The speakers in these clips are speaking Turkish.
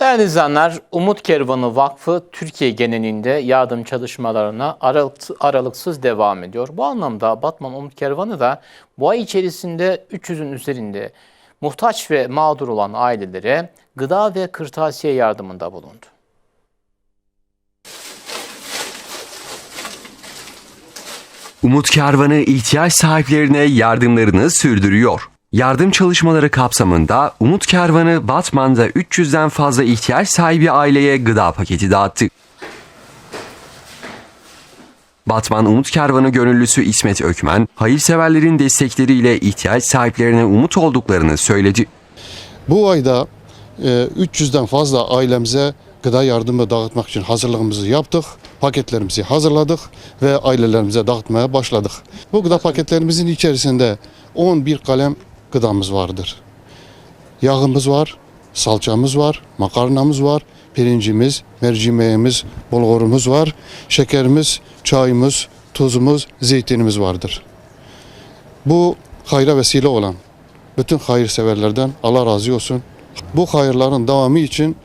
Değerli izleyenler, Umut Kervanı Vakfı Türkiye genelinde yardım çalışmalarına aralık- aralıksız devam ediyor. Bu anlamda Batman Umut Kervanı da bu ay içerisinde 300'ün üzerinde muhtaç ve mağdur olan ailelere gıda ve kırtasiye yardımında bulundu. Umut Kervanı ihtiyaç sahiplerine yardımlarını sürdürüyor. Yardım çalışmaları kapsamında Umut Kervanı Batman'da 300'den fazla ihtiyaç sahibi aileye gıda paketi dağıttı. Batman Umut Kervanı gönüllüsü İsmet Ökmen, hayırseverlerin destekleriyle ihtiyaç sahiplerine umut olduklarını söyledi. Bu ayda e, 300'den fazla ailemize gıda yardımı dağıtmak için hazırlığımızı yaptık. Paketlerimizi hazırladık ve ailelerimize dağıtmaya başladık. Bu gıda paketlerimizin içerisinde 11 kalem gıdamız vardır. Yağımız var, salçamız var, makarnamız var, pirincimiz, mercimeğimiz, bulgurumuz var, şekerimiz, çayımız, tuzumuz, zeytinimiz vardır. Bu hayra vesile olan bütün hayırseverlerden Allah razı olsun. Bu hayırların devamı için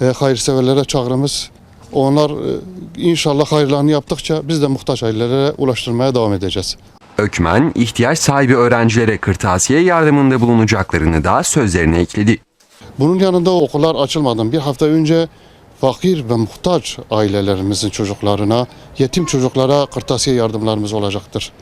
e, hayırseverlere çağrımız onlar e, inşallah hayırlarını yaptıkça biz de muhtaç ailelere ulaştırmaya devam edeceğiz. Ökmen, ihtiyaç sahibi öğrencilere kırtasiye yardımında bulunacaklarını da sözlerine ekledi. Bunun yanında okullar açılmadan bir hafta önce fakir ve muhtaç ailelerimizin çocuklarına, yetim çocuklara kırtasiye yardımlarımız olacaktır.